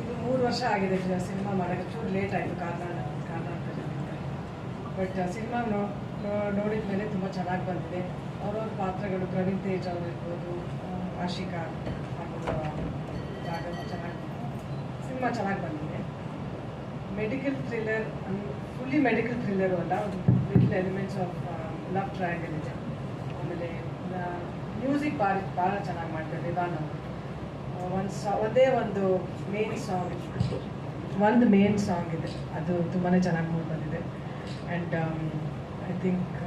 ಇದು ಮೂರು ವರ್ಷ ಆಗಿದೆ ಸಿನಿಮಾ ಮಾಡೋಕ್ಕೆ. ಚೂರು ಲೇಟ್ ಆಯಿತು, ಕಾರಣ ಕಾರಣಾಂತರದಿಂದ ಬಟ್ ಸಿನಿಮಾ ನೋಡಿದ ಮೇಲೆ ತುಂಬ ಚೆನ್ನಾಗಿ ಬಂದಿದೆ. ಅವ್ರವ್ರ ಪಾತ್ರಗಳು ಪ್ರವೀಣ್ ತೇಜ್ ಅವರು ಇರ್ಬೋದು ಆಶಿಕಾ ರಾಘವ್ ಚೆನ್ನಾಗಿ ಸಿನಿಮಾ ಚೆನ್ನಾಗಿ ಬಂದಿದೆ. Medical thriller fully medical thriller ಅಲ್ಲ ಒಂದು little elements of love triangle ಇದೆ. ಆಮೇಲೆ ಮ್ಯೂಸಿಕ್ ಭಾಳ ಭಾಳ ಚೆನ್ನಾಗಿ ಮಾಡ್ತಾರೆ ವಿಧಾನ ಅವರು. ಒಂದು ಸಾ ಒಂದೇ ಒಂದು ಮೇನ್ ಸಾಂಗ್ ಒಂದು ಮೇನ್ ಸಾಂಗ್ ಇದೆ. ಅದು ತುಂಬಾ ಚೆನ್ನಾಗಿ ಮೂಡ್ ಬಂದಿದೆ. ಆ್ಯಂಡ್ ಐ ಥಿಂಕ್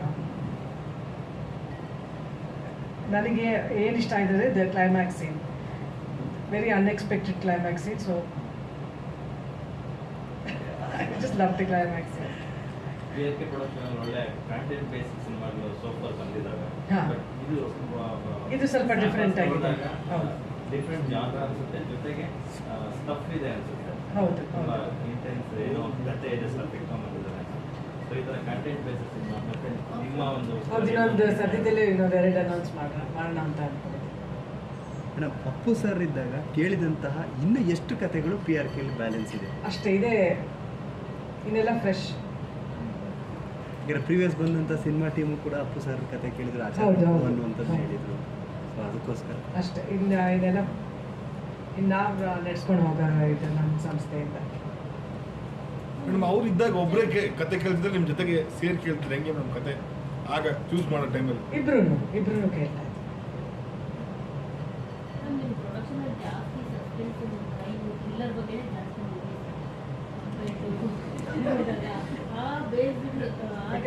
ನನಗೆ ಏನು ಇಷ್ಟ ಆಗಿದೆ the climax scene very unexpected climax scene so I just love the climax scene ಇದು ಸ್ವಲ್ಪ ಡಿಫ್ರೆಂಟ್ ಆಗಿದೆ. ಡಿಫ್ರೆಂಟ್ ಜಾನ್ರ ಅನ್ಸುತ್ತೆ. ಜೊತೆಗೆ ಸ್ಟಫ್ ಇದೆ ಅನ್ಸುತ್ತೆ. ಹೌದು, ತುಂಬಾ. ಇಂಟೆನ್ಸ್ ಏನೋ ಒಂದು ಕತೆ ಇದೆ ಸ್ಟಫ್ ಇಟ್ಕೊಂಡ್ಬಂದಿದ್ದಾರೆ ಸೊ ಈ ಥರ ಕಂಟೆಂಟ್ ಬೇಸಸ್ ಸಿನಿಮಾ ಮತ್ತೆ ನಿಮ್ಮ ಒಂದು ಹೌದು ಇನ್ನೊಂದು ಸದ್ಯದಲ್ಲೇ ಇನ್ನೊಂದು ಎರಡು ಅನೌನ್ಸ್ ಮಾಡೋಣ ಮಾಡೋಣ ಅಂತ ಅನ್ಕೊಂಡಿದ್ದೀನಿ ಮೇಡಮ್ ಪಪ್ಪು ಸರ್ ಇದ್ದಾಗ ಕೇಳಿದಂತಹ ಇನ್ನು ಎಷ್ಟು ಕಥೆಗಳು ಪಿ ಆರ್ ಕೆಲಿ ಬ್ಯಾಲೆನ್ಸ್ ಇದೆ? ಅಷ್ಟೇ ಇದೆ. ಇನ್ನೆಲ್ಲ ಫ್ರೆಶ್ ಈಗ ಪ್ರೀವಿಯಸ್ ಬಂದಂಥ ಸಿನಿಮಾ ಟೀಮು ಕೂಡ ಅಪ್ಪು ಸರ್ ಕತೆ ಕೇಳಿದ್ರು ಆಚಾರ ಅನ್ನುವಂಥದ್ದು ಹೇಳಿದ್ರು. ಸೊ ಅದಕ್ಕೋಸ್ಕರ. ಅಷ್ಟೇ ಇನ್ನು ಇದೆಲ್ಲ ಇನ್ನು ನಾವು ನಡ್ಸ್ಕೊಂಡು ಹೋಗೋಣ ಇದು ನಮ್ಮ ಸಂಸ್ಥೆಯಿಂದ ಮೇಡಮ್ ಅವ್ರು ಇದ್ದಾಗ ಒಬ್ಬರೇ ಕತೆ ಕೇಳ್ತಿದ್ರೆ ನಿಮ್ಮ ಜೊತೆಗೆ ಸೇರಿ ಕೇಳ್ತಾರೆ ಹೆಂಗೆ ನಮ್ಮ ಕತೆ? ಆಗ ಚೂಸ್ ಮಾಡೋ ಟೈಮಲ್ಲಿ ಇಬ್ರು ಇಬ್ರು ಕೇಳ್ತಾ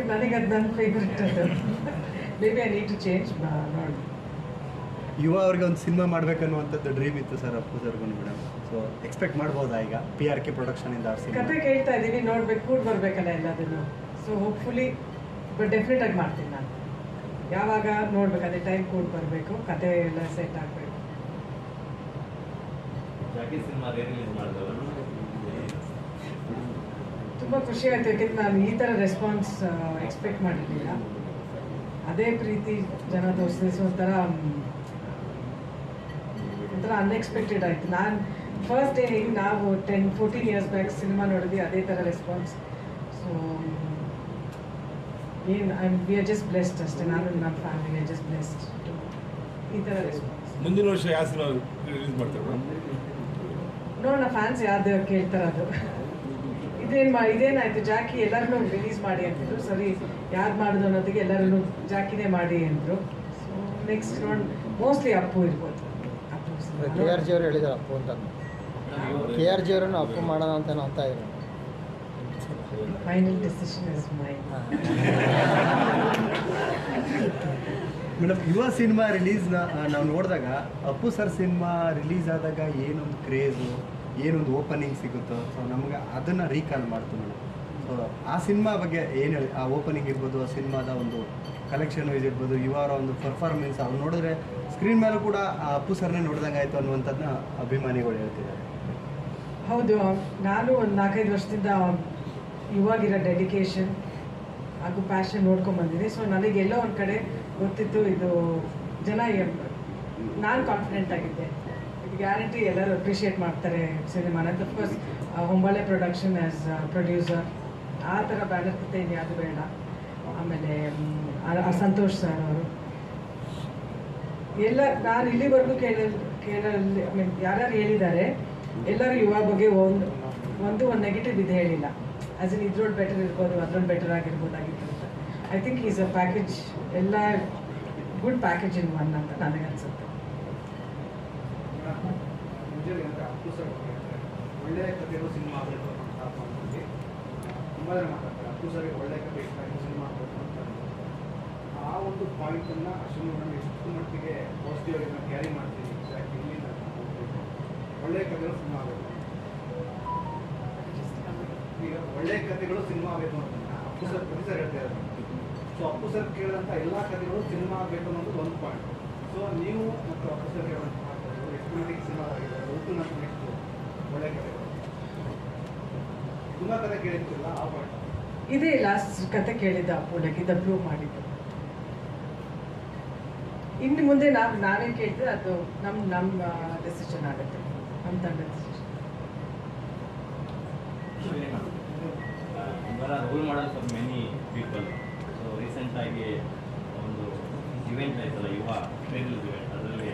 ನನಗೆ ಅದು ನನ್ನ ಫೇವ್ರೆಟ್ ಅದು maybe I need to change ನೋಡಿ. ಯುವ ಅವ್ರಿಗೆ ಒಂದು ಸಿನಿಮಾ ಮಾಡ್ಬೇಕನ್ನುವಂಥದ್ದು ಡ್ರೀಮ್ ಇತ್ತು ಸರ್ ಅಪ್ಪು ಸರ್ಗೂ ಮೇಡಮ್ ಸೊ ಎಕ್ಸ್ಪೆಕ್ಟ್ ಮಾಡ್ಬೋದಾ ಈಗ? ಪಿ ಆರ್ ಕೆ ಪ್ರೊಡಕ್ಷನಿಂದ ಅವ್ರ ಸಿನಿಮಾ? ಕತೆ ಕೇಳ್ತಾ ಇದ್ದೀನಿ ನೋಡ್ಬೇಕು ಕೂಡ ಬರ್ಬೇಕಲ್ಲ ಎಲ್ಲದನ್ನು. ಸೊ ಹೋಪ್ಫುಲಿ ಬಟ್ ಡೆಫಿನೆಟ್ ಆಗಿ ಮಾಡ್ತೀನಿ ನಾನು. ಯಾವಾಗ ನೋಡ್ಬೇಕು ಅದೇ ಟೈಮ್ ಕೂಡ ಬರಬೇಕು ಕತೆ ಎಲ್ಲ ಸೆಟ್ ಆಗಬೇಕು. ತುಂಬ ಖುಷಿ ಆಯ್ತು ಯಾಕೆಂದ್ರೆ ನಾನು ಈ ಥರ ರೆಸ್ಪಾನ್ಸ್ ಎಕ್ಸ್ಪೆಕ್ಟ್ ಮಾಡಿರಲಿಲ್ಲ. ಅದೇ ಪ್ರೀತಿ ಜನ ತೋರಿಸಿದ ಒಂಥರ ಒಂಥರ ಅನ್ಎಕ್ಸ್ಪೆಕ್ಟೆಡ್ ಆಯಿತು. ನಾನು ಫಸ್ಟ್ ಡೇ ಹೇಗೆ ನಾವು ten fourteen years back cinema ನೋಡಿದ್ವಿ ಅದೇ ಥರ ರೆಸ್ಪಾನ್ಸ್ ಸೊ ಏನು I we are just blessed ಅಷ್ಟೇ. ನಾನು ನಮ್ಮ ಫ್ಯಾಮಿಲಿ ಜಸ್ಟ್ ಬ್ಲೆಸ್ಡ್ ಈ ಥರ ರೆಸ್ಪಾನ್ಸ್ ಮುಂದಿನ ವರ್ಷ ಯಾವ ಸಿನಿಮಾ ರಿಲೀಸ್ ಮಾಡ್ತಾರೆ ನೋಡೋಣ ಫ್ಯಾನ್ಸ್ ಯಾವ್ದು ಕೇಳ್ತಾರ ಅದು. ಇದೇನು ಮಾ ಇದೇನಾಯಿತು? ಜಾಕಿ ಎಲ್ಲರನ್ನೂ ರಿಲೀಸ್ ಮಾಡಿ ಅಂತಿದ್ರು. ಸರಿ ಯಾರು ಮಾಡಿದ್ರು ಅನ್ನೋದಕ್ಕೆ ಎಲ್ಲರನ್ನೂ ಜಾಕಿನೇ ಮಾಡಿ ಅಂದರು. ಸೊ ನೆಕ್ಸ್ಟ್ ನೋಡಿ ಮೋಸ್ಟ್ಲಿ ಅಪ್ಪು ಇರ್ಬೋದು. ಕೆ ಆರ್ ಜಿ ಅವರು ಹೇಳಿದ್ದಾರೆ ಅಪ್ಪು ಅಂತ. ಕೆ ಆರ್ ಜಿ ಅವರನ್ನು ಅಪ್ಪು ಮಾಡೋಣ ಅಂತ ಅಂತ final decision is my madam Yuva cinema ರಿಲೀಸ್ನ ನಾವು ನೋಡಿದಾಗ ಅಪ್ಪು ಸರ್ ಸಿನಿಮಾ ರಿಲೀಸ್ ಆದಾಗ ಏನೊಂದು ಕ್ರೇಜು ಏನೊಂದು ಓಪನಿಂಗ್ ಸಿಗುತ್ತೋ ಸೊ ನಮ್ಗೆ ಅದನ್ನು ರೀಕಾಲ್ ಮಾಡ್ತು ಮೇಡಮ್. ಸೊ ಆ ಸಿನಿಮಾ ಬಗ್ಗೆ ಏನು ಹೇಳಿ ಆ ಓಪನಿಂಗ್ ಇರ್ಬೋದು ಆ ಸಿನಿಮಾದ ಒಂದು ಕಲೆಕ್ಷನ್ ವೈಸ್ ಇರ್ಬೋದು ಇವರ ಒಂದು ಪರ್ಫಾರ್ಮೆನ್ಸ್ ಅವ್ರು ನೋಡಿದ್ರೆ ಸ್ಕ್ರೀನ್ ಮೇಲೂ ಕೂಡ ಅಪ್ಪು ಸರ್ನೇ ನೋಡಿದಂಗೆ ಆಯಿತು ಅನ್ನುವಂಥದ್ದನ್ನ ಅಭಿಮಾನಿಗಳು ಹೇಳ್ತಿದ್ದಾರೆ. ಹೌದು, ನಾನು ಒಂದು ನಾಲ್ಕೈದು ವರ್ಷದಿಂದ ಇವಾಗಿರೋ ಡೆಡಿಕೇಶನ್ ಹಾಗೂ ಪ್ಯಾಷನ್ ನೋಡ್ಕೊಂಡ್ ಬಂದಿದ್ದೀನಿ. ಸೊ ನನಗೆ ಎಲ್ಲೋ ಒಂದು ಕಡೆ ಗೊತ್ತಿತ್ತು, ಇದು ಜನ ನಾನು ಕಾನ್ಫಿಡೆಂಟ್ ಆಗಿದ್ದೆ. ಇದು ಗ್ಯಾರಂಟಿ ಎಲ್ಲರೂ ಅಪ್ರಿಷಿಯೇಟ್ ಮಾಡ್ತಾರೆ ಸಿನಿಮಾನ of course Hombale production as producer ಆ ಥರ ಬ್ಯಾನರ್ ಕತೆ ಇನ್ಯಾವುದು ಬೇಡ. ಆಮೇಲೆ ಸಂತೋಷ್ ಸರ್ ಅವರು. ಎಲ್ಲ, ನಾನು ಇಲ್ಲಿವರೆಗೂ ಕೇಳ ಕೇಳಲ್ಲಿ ಐ ಮೀನ್ ಯಾರ್ಯಾರು ಹೇಳಿದ್ದಾರೆ, ಎಲ್ಲರೂ ಯುವ ಬಗ್ಗೆ ಒಂದು ಒಂದು ಒಂದು ನೆಗೆಟಿವ್ ಇದು ಹೇಳಿಲ್ಲ. ಆಸ್ ಇನ್ ಇದ್ರೊಳಗೆ ಬೆಟರ್ ಇರ್ಬೋದು ಅದ್ರೊಳಗೆ ಬೆಟರ್ ಆಗಿರ್ಬೋದಾಗಿತ್ತು ಅಂತ. I think is a package ಎಲ್ಲ ಗುಡ್ ಪ್ಯಾಕೇಜ್ ಇನ್ ಒನ್ ಅಂತ ನನಗೆ ಅನ್ಸುತ್ತೆ. ಒಳ್ಳೆಯ ಕಥೆಗಳು ಸಿನಿಮಾ ಆಗಬೇಕು ಅಂತ ತುಂಬ ಜನ ಮಾತಾಡ್ತಾರೆ. ಅಪ್ಪು ಸರಿ ಒಳ್ಳೆ ಕಥೆ ಸಿನಿಮಾ ಆಗಬೇಕು ಅಂತ ಆ ಒಂದು ಪಾಯಿಂಟನ್ನು ಮೇಡಮ್ ಎಷ್ಟು ಮಟ್ಟಿಗೆ ಪಾಸಿಟಿವ್ ಆಗಿ ಕ್ಯಾರಿ ಮಾಡ್ತೀವಿ. ಒಳ್ಳೆಯ ಕಥೆಗಳು ಸಿನಿಮಾ ಆಗಬೇಕು. ಈಗ ಒಳ್ಳೆಯ ಕಥೆಗಳು ಸಿನಿಮಾ ಆಗಬೇಕು ಅಂತ ಅಪ್ಪು ಸರ್ ಪ್ರತಿ ಸರ್ ಹೇಳ್ತಾ ಇದ್ದಾರೆ. ಸೊ ಅಪ್ಪು ಸರ್ ಕೇಳಿದಂಥ ಎಲ್ಲ ಕಥೆಗಳು ಸಿನಿಮಾ ಆಗಬೇಕು ಅನ್ನೋದು ಒಂದು ಪಾಯಿಂಟ್ ಸೊ ನೀವು ಮತ್ತು ಅಪ್ಪು ಸರ್ ಕೇಳುವಂಥ ಮಾತುಗಳು, ಎಷ್ಟು ಮಟ್ಟಿಗೆ ಸಿನಿಮಾ ಆಗಿದೆ ಒಟ್ಟು ನಮ್ಮ ನೆಕ್ಸ್ಟ್ ಒಳ್ಳೆಯ ಕಥೆಗಳು. ತುಂಬ ಕಥೆ ಕೇಳಿರ್ತಿಲ್ಲ ಆ ಪಾಯಿಂಟ್ ಇದೇ ಲಾಸ್ಟ್ ಕತೆ ಕೇಳಿದ್ದ ಅಪ್ಪುಲಕ್ಕೆ ಇದು ಪ್ರೂವ್ ಮಾಡಿದ್ದು. ಇನ್ನು ಮುಂದೆ ನಾವು ನಾವೇನು ಕೇಳಿದ್ರೆ ಅದು ನಮ್ಮ ನಮ್ಮ ಡೆಸಿಷನ್ ಆಗುತ್ತೆ. ನಮ್ಮ ತಂಡ decision rule model for many people so ರೀಸೆಂಟಾಗಿ ಒಂದು ಇವೆಂಟ್ ಆಯ್ತಲ್ಲ, ಯುವ ಟ್ರೇಡಲ್ ಇವೆಂಟ್ ಅದರಲ್ಲಿ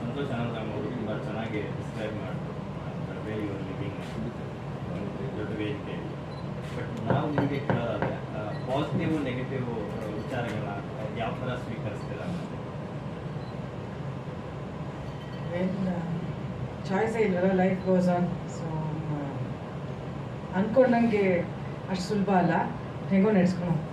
ಸಂತೋಷ್ ಅನಂತರಾಮ್ ಅವರು ತುಂಬ ಚೆನ್ನಾಗಿ ಡಿಸ್ಕ್ರೈಬ್ ಮಾಡಿದ್ರು. ವೇ ಲಿವಿಂಗ್ ದೊಡ್ಡ ವೇದಿಕೆ. ಬಟ್ ನಾವು ನಿಮಗೆ ಕೇಳೋದಾದ್ರೆ ಪಾಸಿಟಿವ್ ನೆಗೆಟಿವ್ ವಿಚಾರಗಳನ್ನ ಯಾವ ಥರ ಸ್ವೀಕರಿಸ್ತೀರಾ ಚಾಯ್ಸೇ ಇಲ್ವಲ್ಲ ಲೈಫ್ ಗೋಸ್ ಆನ್ ಸೊ ಅಂದ್ಕೊಂಡಂಗೆ ಅಷ್ಟು ಸುಲಭ ಅಲ್ಲ. ಹೇಗೋ ನಡೆಸ್ಕೊಂಡು